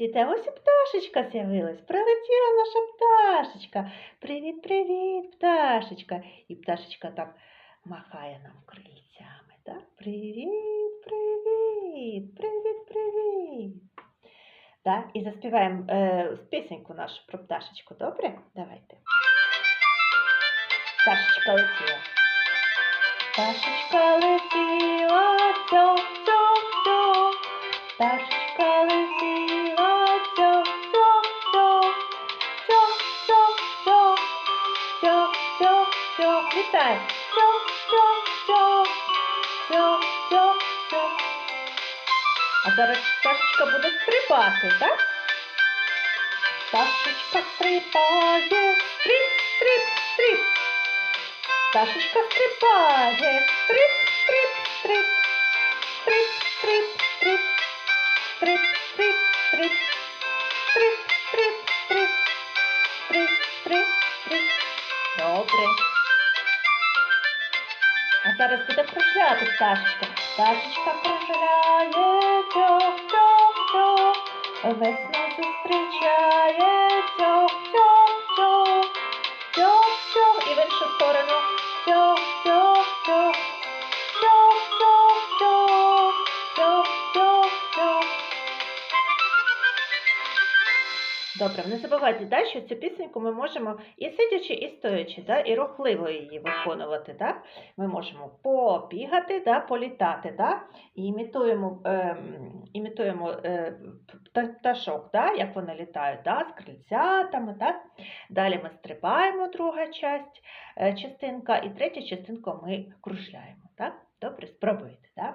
Діти, ось і пташечка з'явилась. Прилетіла наша пташечка. Привіт, привіт, пташечка. І пташечка так махає нам крильцями. Так? Привіт, привіт, привіт, привіт. Так? І заспіваємо е, пісеньку нашу про пташечку. Добре? Давайте. Пташечка летіла. Пташечка летіла, цьо, цьо, цьо. Пташечка летіла, цьо. Літай. Цьо, цьо, цьо. Цьо, цьо, цьо. А зараз пташечка буде стрибати, так? Пташечка стрибає, стрип, стрип, стрип. Пташечка стрибає, стрип, стрип, стрип. Стрип, стрип, стрип. Стрип, стрип, стрип. Добре. А зараз буде кружляти пташечка. Пташечка кружляє, цьох. Весну зустрічає, Добре, не забувайте, да, що цю пісеньку ми можемо і сидячи, і стоячи, да, і рухливо її виконувати. Да? Ми можемо побігати, да, політати, да? і імітуємо, ем, імітуємо е, пташок, да, як вони літають, да, з крильцятами. Да? Далі ми стрибаємо, друга часть, е, частинка, і третя частинка ми кружляємо. Так? Добре, спробуйте. Да?